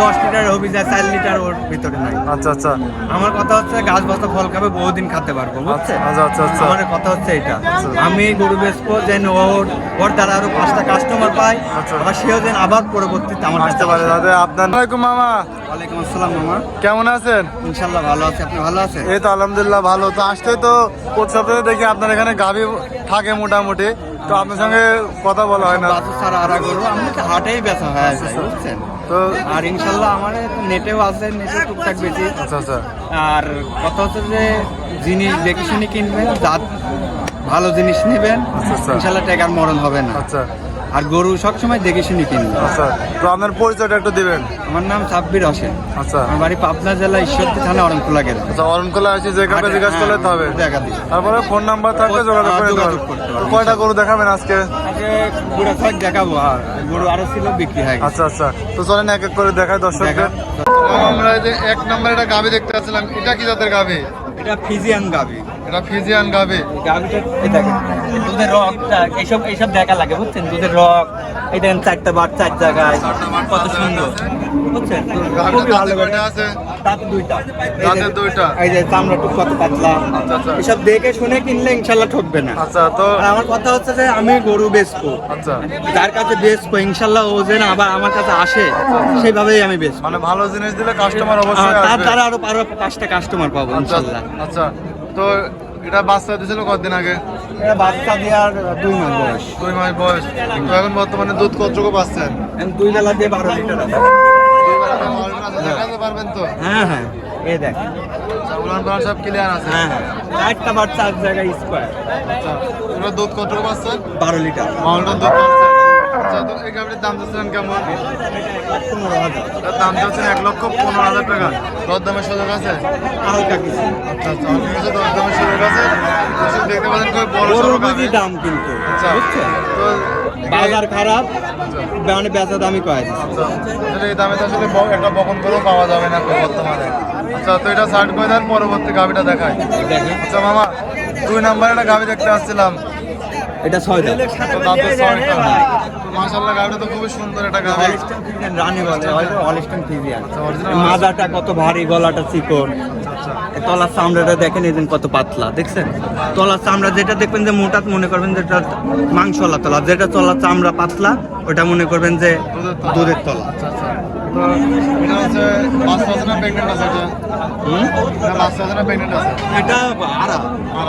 দশ লিটার হবি যায় চার লিটার ওর ভিতরে নাই। আচ্ছা আচ্ছা। আমার কথা হচ্ছে গাছ বাস্তা ফল খাবে বহুদিন খেতে পারব বুঝছে? আচ্ছা, আচ্ছা, আচ্ছা। আমার কথা হচ্ছে এটা। আমি গরু বেচবো যেন ওর ওর দ্বারা আরও পাঁচটা কাস্টমার পাই আচ্ছা। আবার সেও যেন আবার পরবর্তীতে আমার কাছে পারে দাদা আপনার ওয়ালাইকুম মামা। ওয়ালাইকুম আসসালাম মামা। কেমন আছেন? ইনশাল্লাহ ভালো আছে আপনি ভালো আছেন? এই তো আলহামদুলিল্লাহ ভালো। তো আসতে তো প্রতি সপ্তাহে দেখি আপনার এখানে গাভী থাকে মোটামুটি। তো আপনার সঙ্গে কথা বলা হয় না। ছাড়া আরা গরু আমি হাটেই বেচা হয় বুঝছেন? তো আর ইনশাল্লাহ আমার নেটেও আছে নেটে টুকটাক বেশি। আচ্ছা আচ্ছা। আর কথা হচ্ছে যে জিনিস দেখে শুনে কিনবেন জাত ভালো জিনিস নেবেন আচ্ছা, আচ্ছা। ইনশাল্লাহ টাকার মরণ হবে না। আচ্ছা। আর গরু সবসময় দেখে শুনে কিনবেন আচ্ছা তো আপনার পরিচয়টা একটু দিবেন। আমার নাম সাব্বির হোসেন। আচ্ছা। আমার বাড়ি পাবনা জেলা ঈশ্বরদী থানা অরণখোলা গেল আচ্ছা অরণকলা আছে যে কাউকে জিজ্ঞাসা করলে তো হবে। তারপরে ফোন নাম্বার থাকলে যোগাযোগ করে হ্যাঁ, যোগাযোগ করতে কয়টা গরু দেখাবেন আজকে? আগে গুড়া থাক দেখাবো। আর গরু আরও ছিল বিক্রি হয় আচ্ছা আচ্ছা। তো চলেন এক এক করে দেখাই দর্শকদের। আমরা এই যে এক নম্বর একটা গাভি দেখতে পাচ্ছিলাম এটা কি জাতের গাভি? এটা ফিজিয়ান গাবি এটা ফিজিয়ান গাভি। গাবিটা দেখেন দুধের রকটা এইসব এইসব দেখা লাগে বুঝছেন? দুধের রক এই দেখেন চারটা বার চার জায়গায়। কত সুন্দর বুঝছেন? খুবই ভালো গাভিটা করে। আছে। দাঁত দুইটা। দাঁতের দুইটা। এই যে চামড়া টুক কত পাতলা। আচ্ছা, আচ্ছা। এসব দেখে শুনে কিনলে ইনশাল্লাহ ঠকবে না। আচ্ছা তো আমার কথা হচ্ছে যে আমি গরু বেচবো। আচ্ছা। যার কাছে বেচবো ইনশাল্লাহ ও যেন আবার আমার কাছে আসে সেইভাবেই আমি বেচবো। মানে ভালো জিনিস দিলে কাস্টমার অবশ্যই তার দ্বারা আরও আরও পাঁচটা কাস্টমার পাবো ইনশাল্লাহ। আচ্ছা। তো এটা বাচ্চা দিয়েছিল কতদিন আগে? এটা বাচ্চা দিয়ে আর দুই মাস বয়স। দুই মাস বয়স। তো এখন বর্তমানে দুধ কতটুকু পাচ্ছেন? দুই বেলা দিয়ে বারো লিটার আছে। দুই বেলা দেখাতে পারবেন তো? হ্যাঁ হ্যাঁ। এই দেখ আচ্ছা, উলান পালান সব ক্লিয়ার আছে। হ্যাঁ হ্যাঁ। চারটা জায়গায় স্কোয়ার আচ্ছা দুধ কতটুকু পাচ্ছেন? বারো লিটার। দুধ আচ্ছা তো এই গাড়ির দাম কেমন? দাম এক লক্ষ পনেরো হাজার টাকা। দর দামের সুযোগ আছে? হালকা কিছু। আচ্ছা আচ্ছা কিছু দর দামের সুযোগ আছে। দেখতে পাচ্ছেন খুব বড় বড় দাম কিন্তু আচ্ছা তো বাজার খারাপ মানে বেচা দামি কয় আচ্ছা আসলে এই দামে তো আসলে একটা বকন করেও পাওয়া যাবে না বর্তমানে। আচ্ছা তো এটা সাইড করে দেন পরবর্তী গাভিটা দেখায় আচ্ছা মামা দুই নাম্বার একটা গাভি দেখতে আসছিলাম। এটা ছয় দাম তো দাঁতের ছয়টা মাসাল্লাহ গাভিটা তো খুবই সুন্দর একটা গাভি হলিস্টান ফিজিয়ান রানী বলে হলিস্টান ফিজিয়ান আচ্ছা, মাজাটা কত ভারী গলাটা চিকন। আচ্ছা তলার চামড়াটা দেখেন এই দিন কত পাতলা দেখছেন? তলার চামড়া যেটা দেখবেন যে মোটা মনে করবেন যেটা মাংসলা তলা। যেটা তলার চামড়া পাতলা ওটা মনে করবেন যে দুধের তলা। আচ্ছা আচ্ছা এটা হচ্ছে বাচ্চা আছে না প্রেগনেন্ট আছে এটা? এটা বাচ্চা আছে না প্রেগনেন্ট আছে এটা আরা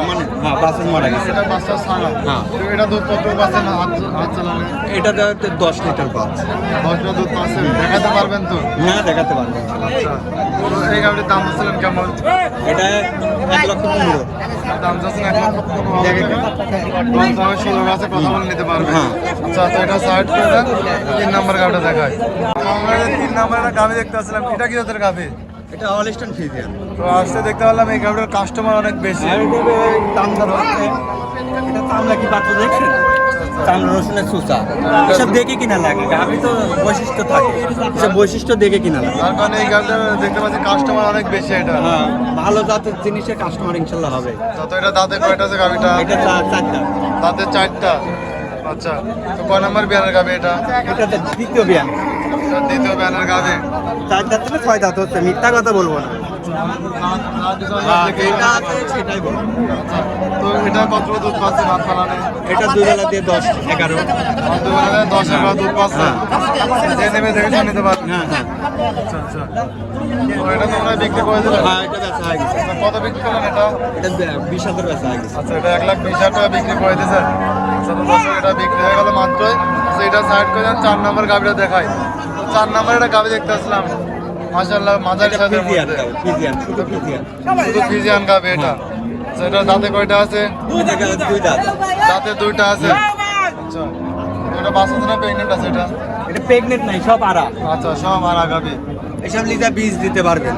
মানে হ্যাঁ বাসন মারা গেছে এটা বাচ্চা ছাড়া হ্যাঁ। তো এটা দুধ কত হাত হাত চালালে এটা দশ লিটার পাঁচ দশ লিটার দুধ পাচ্ছেন দেখাতে পারবেন তো হ্যাঁ দেখাতে পারব আচ্ছা তো এই গাভিটির দাম কেমন এটা এক লক্ষ পনেরো দাম যাচ্ছেন এক লক্ষ পনেরো সুযোগ আছে কথা বলে নিতে পারবেন হ্যাঁ। আচ্ছা তো এটা সাইড করে তিন নাম্বার গাভিটা দেখায় নাম্বার একটা গাভি দেখতে আসছিলাম এটা কি জাতের গাভি? এটা হলিস্টান ফিজিয়ান তো আসতে দেখতে পারলাম এই গাভিটার কাস্টমার অনেক বেশি। দাম দর হচ্ছে এটা চামড়া কি পাত্র দেখছেন? চামড়া রসুনের সুসা এসব দেখে কিনা লাগে? তো বৈশিষ্ট্য থাকে। এসব বৈশিষ্ট্য দেখে কিনা লাগে। তার কারণে এই গাভিটা দেখতে পাচ্ছি কাস্টমার অনেক বেশি এটা। হ্যাঁ ভালো জাতের জিনিসের কাস্টমার ইনশাল্লাহ হবে। তো এটা দাঁতে কয়টা আছে গাভিটা? এটা চা- চারটা। দাঁতে চারটা। আচ্ছা তো কয় নাম্বার বিয়ানের গাভি এটা? এটা তো দ্বিতীয় বিয়ান। চার দাঁত থেকে ছয় দাঁত হচ্ছে মিথ্যা কথা বলব না। হ্যাঁ, তো এটা কত দুধ পাচ্ছে ভাত এটা দিয়ে দশ এগারো। দুবেলা দশ এগারো দুধ পাচ্ছে? যে নেবে দেখে নিতে পারবে। হ্যাঁ হ্যাঁ। আচ্ছা আচ্ছা। তো এটা তোমরা বিক্রি করে দিলে হ্যাঁ এটা বেচা হয়ে গেছে। কত বিক্রি করলেন এটা? এটা বিশ হাজার বেচা হয়ে গেছে। আচ্ছা এটা এক লাখ বিশ হাজার টাকা বিক্রি করে দিয়েছে। আচ্ছা তো এটা বিক্রি হয়ে গেল মাত্রই। আচ্ছা, সাইড করে চার নম্বর গাভিটা দেখাই। তো চার নম্বর একটা গাবি দেখতে আসলাম। মাসাল্লাহ মাঝারি এটা সাইজের মধ্যে। ফিজিয়ান শুধু ফিজিয়ান। শুধু ফিজিয়ান গাভি এটা। সেটা এটা দাঁতে কয়টা আছে? দুই দাঁত। দাঁতে দুইটা আছে। আচ্ছা এটা বাসা না প্রেগনেন্ট আছে এটা? এটা প্রেগনেন্ট নাই সব আরা। আচ্ছা সব আরা আগাবি এসব লিজা বীজ দিতে পারবেন।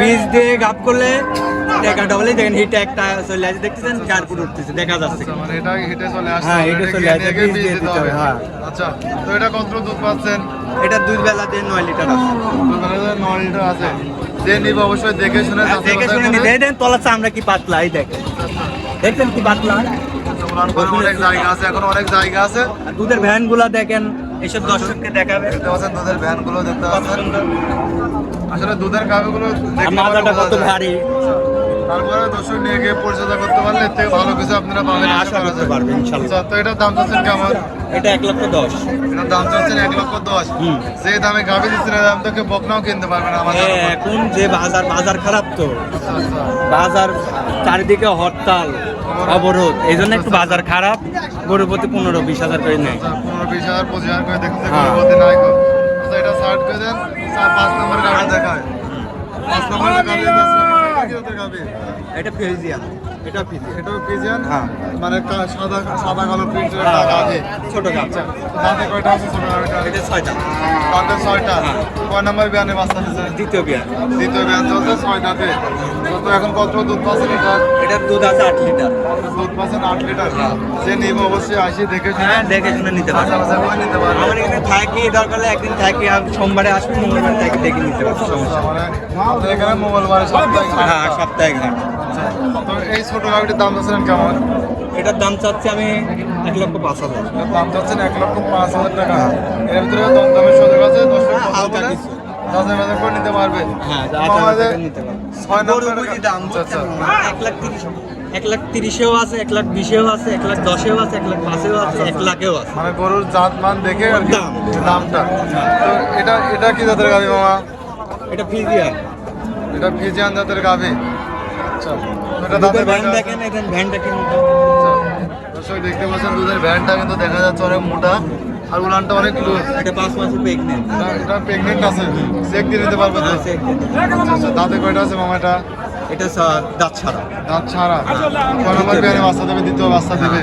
বীজ দিয়ে গাপ করলে টাকা ডবলে দেখেন হিট একটা চলে আসে দেখতেছেন? কার্পুট উঠতেছে দেখা যাচ্ছে। আচ্ছা, মানে এটা হেঁটে চলে আসছে হ্যাঁ, হেঁটে এটা চলে বীজ দিয়ে দিতে হবে। হবে, হ্যাঁ। আচ্ছা তো এটা কত দুধ পাচ্ছেন? এটা দুই বেলা দিয়ে নয় লিটার আছে। দুধ নয় লিটার আছে। যে নিব অবশ্যই দেখে শুনে দেখে শুনে করে। নিতে দেন তলার চামড়া কি পাতলা এই দেখেন। দেখছেন কি পাতলা? অনেক জায়গা আছে এখন অনেক জায়গা আছে। দুধের ভ্যানগুলা দেখেন এসব দর্শককে দেখাবে। দেখতে পাচ্ছেন দুধের ভ্যানগুলো দেখতে পাচ্ছেন। আসলে দুধের গাভিগুলো কত ভারী। তারপরে দর্শক নিয়ে গিয়ে পরিচর্যা করতে পারলে এর থেকে ভালো কিছু আপনারা পাবেন হ্যাঁ, আশা আশা করা করতে যায়। পারবে, ইনশাল্লাহ। আচ্ছা, তো এটার দাম চাচ্ছেন কেমন? এটা এক লক্ষ দশ। এটার দাম চাচ্ছেন এক লক্ষ দশ। যে দামে গাভি দিচ্ছেন দাম থেকে বকনাও কিনতে পারবেন আমাদের এখন যে বাজার বাজার খারাপ তো। আচ্ছা, আচ্ছা। বাজার চারিদিকে হরতাল। অবরোধ। এই জন্য একটু বাজার খারাপ। গরুর প্রতি পনেরো বিশ হাজার করে নেয়। আচ্ছা, পনেরো বিশ হাজার পঁচিশ হাজার করে দেখতে হ্যাঁ। নাই আচ্ছা এটা করে দেন পাঁচ নম্বর দেখা পাঁচ নম্বর এটা ফেজিয়া এটা এটাও ফিজিয়ান? হ্যাঁ। মানে সাদা সাদা কালো প্রিন্টের হ্যাঁ, ছোট গাছ আচ্ছা। দাঁতে কয়টা আছে ছোট এটা ছয়টা। দাঁতে ছয়টা। হ্যাঁ। কয় নম্বর বিয়ানে বাচ্চা দিচ্ছে দ্বিতীয় বিয়ার দ্বিতীয় বিয়ান। চলছে ছয় দাঁতে। তো এখন কত দুধ পাচ্ছেন এটা এটার দুধ আছে আট লিটার। দুধ পাচ্ছেন আট লিটার। যে নিব অবশ্যই আসি দেখে শুনে। হ্যাঁ দেখে শুনে নিতে পারবে। করে নিতে পারবে। আমার এখানে থাকি দরকার হলে একদিন থাকি আর সোমবারে আসবে মঙ্গলবার থেকে দেখে নিতে পারবে সমস্যা এখানে মঙ্গলবার সপ্তাহে। হ্যাঁ সপ্তাহে ঘাট। আচ্ছা, তো এই ছোট গাড়িটির দাম চাচ্ছেন কেমন? এটার দাম চাচ্ছি আমি এক লক্ষ পাঁচ হাজার। দাম চাচ্ছেন এক লক্ষ পাঁচ হাজার টাকা। এর ভিতরে দমদমের সুযোগ আছে দশ হ্যাঁ, হালকা কিছু। যাচাই বাছাই করে নিতে পারবে। হ্যাঁ ছয় দাম আচ্ছা, আচ্ছা। এক লাখ তিরিশ। এক লাখ তিরিশেও আছে এক লাখ বিশেও আছে এক লাখ দশেও আছে এক লাখ পাঁচেও আছে এক লাখেও আছে। মানে গরুর জাত মান দেখে আর কি দাম। দামটা। তো এটা এটা কি জাতের গাভি মামা? এটা ফিজিয়ার এটা ফিজিয়ান জাতের গাভি। দর্শক দেখতে পাচ্ছেন দুধের ভ্যানটা কিন্তু দেখা যাচ্ছে অনেক মোটা আর উলানটা অনেক লুজ। এটা পাঁচ মাসের প্রেগনেন্ট এটা এটা প্রেগনেন্ট আছে। চেক দিয়ে নিতে পারবে তো? হ্যাঁ, দিতে আচ্ছা, আচ্ছা, দাঁতে কয়টা আছে মামা এটা এটা দাঁত ছাড়া। দাঁত ছাড়া। বিয়ানে বাচ্চা দেবে? দ্বিতীয় বাচ্চা দেবে।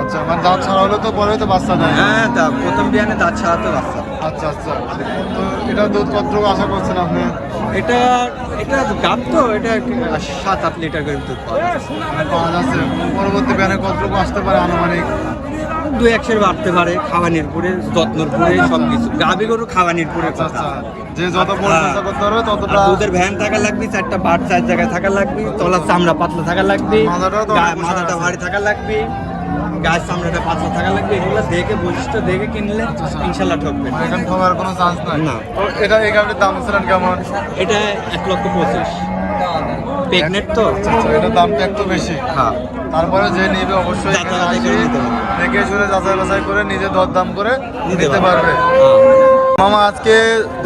আচ্ছা মানে দাঁত ছাড়া হলে তো পরে তো বাচ্চা দেয়। হ্যাঁ প্রথম বিয়ানে দাঁত ছাড়া তো বাচ্চা। আচ্ছা আচ্ছা। তো এটা দুধ কতটুকু আশা করছেন আপনি? এটা এটা গাব তো এটা সাত আট লিটার করে দুধ পাওয়া যাচ্ছে। পরবর্তী বিয়ানে কতটুকু আসতে পারে আনুমানিক? দুই একশের বাড়তে পারে খাওয়ানির পরে যত্নর পরে সব কিছু গাভী গরু খাওয়ানির পরে আচ্ছা কথা। আচ্ছা। যে যত পরিচর্যা করতে আর ততটা দুধের ভ্যান থাকা লাগবে চারটা বাট চার জায়গায় থাকা লাগবে তলার চামড়া পাতলা থাকা লাগবে মাথাটা ভারী থাকা লাগবে। গায়ের চামড়াটা পাতলা থাকা লাগবে এগুলো দেখে বৈশিষ্ট্য দেখে কিনলে ইনশাল্লাহ ঠকবে। এখানে ঠকার কোনো চান্স নাই। না। এটা এই গাড়ির দাম ছিলেন কেমন? এটা এক লক্ষ পঁচিশ। প্রেগনেন্ট তো? আচ্ছা, এটার দামটা একটু বেশি। হ্যাঁ। তারপরে যে নিবে অবশ্যই। দেখে শুনে যাচাই বাছাই করে নিজে দরদাম করে নিতে পারবে। হ্যাঁ। মামা আজকে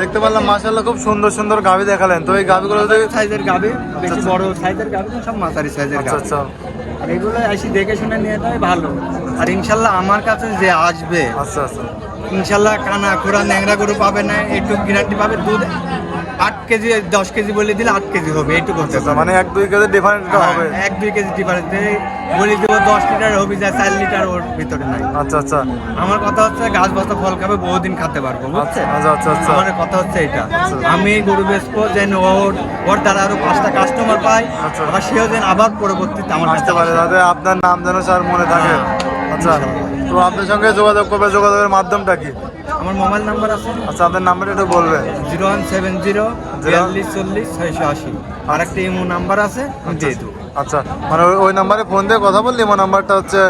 দেখতে পারলাম মাশাল্লাহ খুব সুন্দর সুন্দর গাভি দেখালেন। তো এই গাভিগুলো যদি সাইজের গাবে বেশি বড় সাইজের গাবে সব মাঝারি সাইজের আচ্ছা আচ্ছা। আর এগুলো আসি দেখে শুনে নিয়ে ভালো। আর ইনশাল্লাহ আমার কাছে যে আসবে আচ্ছা আচ্ছা। ইনশাল্লাহ কানা খোরা ন্যাংরা গরু পাবে না একটু গ্যারান্টি পাবে দুধ। আট কেজি দশ কেজি বলে দিলে আট কেজি হবে এইটুকু আচ্ছা মানে এক দুই কেজি ডিফারেন্ট হবে হ্যাঁ, এক দুই কেজি বলে দেবো দশ লিটার হবে যা চার লিটার ওর ভিতরে নাই। আচ্ছা আচ্ছা। আমার কথা হচ্ছে গাছ বাস্তা ফল খাবে বহুদিন খেতে পারব বুঝছে আচ্ছা আচ্ছা আচ্ছা। আমার কথা হচ্ছে এটা আমি গরু বেচবো যেন ওর ওর দ্বারা আরও পাঁচটা কাস্টমার পাই আচ্ছা। আবার সেও যেন আবার পরবর্তীতে আমার কাছে পারে আপনার নাম যেন স্যার মনে থাকে। হ্যাঁ, আচ্ছা তো আপনার সঙ্গে যোগাযোগ করবে যোগাযোগের মাধ্যমটা কি? আমার মোবাইল নাম্বার আছে। আচ্ছা আপনার নাম্বারটা একটু বলবেন। জিরো ওয়ান সেভেন জিরো বিয়াল্লিশ চল্লিশ ছয়শো আশি। আর একটা ইমো নাম্বার আছে দিয়ে দেবো। আচ্ছা মানে ওই- নাম্বারে ফোন দিয়ে কথা বললি আমার নাম্বারটা হচ্ছে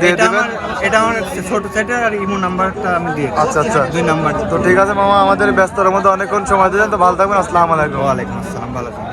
দিয়ে এটা দেবেন। আমার এটা আমার ছোট সেটের আর ইমো নাম্বারটা আমি দিয়ে আচ্ছা, আচ্ছা। দুই নাম্বার। তো ঠিক আছে মামা আমাদের ব্যস্ততার মধ্যে অনেকক্ষণ সময় দিলেন তো ভালো থাকবেন আসসালামু আলাইকুম। ওয়ালাইকুম আসসালাম ভালো থাকবেন।